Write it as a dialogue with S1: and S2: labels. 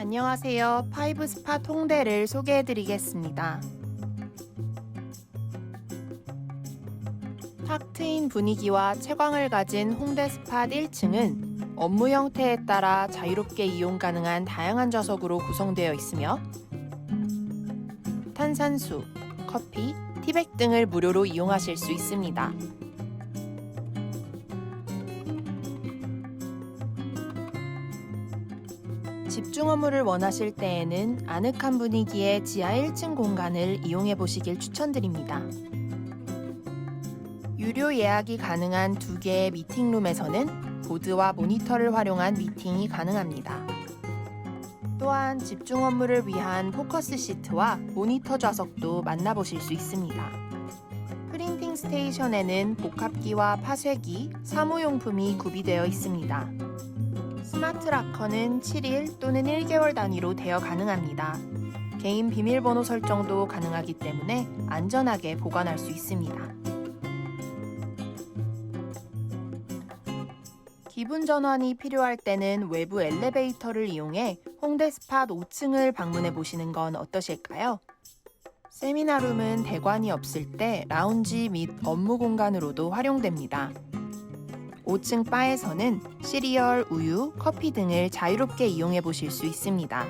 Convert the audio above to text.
S1: 안녕하세요. 파이브 스팟 홍대를 소개해 드리겠습니다. 탁 트인 분위기와 채광을 가진 홍대 스팟 1층은 업무 형태에 따라 자유롭게 이용 가능한 다양한 좌석으로 구성되어 있으며 탄산수, 커피, 티백 등을 무료로 이용하실 수 있습니다. 집중 업무를 원하실 때에는 아늑한 분위기의 지하 1층 공간을 이용해 보시길 추천드립니다. 유료 예약이 가능한 두 개의 미팅룸에서는 보드와 모니터를 활용한 미팅이 가능합니다. 또한 집중 업무를 위한 포커스 시트와 모니터 좌석도 만나보실 수 있습니다. 프린팅 스테이션에는 복합기와 파쇄기, 사무용품이 구비되어 있습니다. 스마트 락커는 7일 또는 1개월 단위로 대여 가능합니다. 개인 비밀번호 설정도 가능하기 때문에 안전하게 보관할 수 있습니다. 기분 전환이 필요할 때는 외부 엘리베이터를 이용해 홍대 스팟 5층을 방문해 보시는 건 어떠실까요? 세미나룸은 대관이 없을 때 라운지 및 업무 공간으로도 활용됩니다. 5층 바에서는 시리얼, 우유, 커피 등을 자유롭게 이용해 보실 수 있습니다.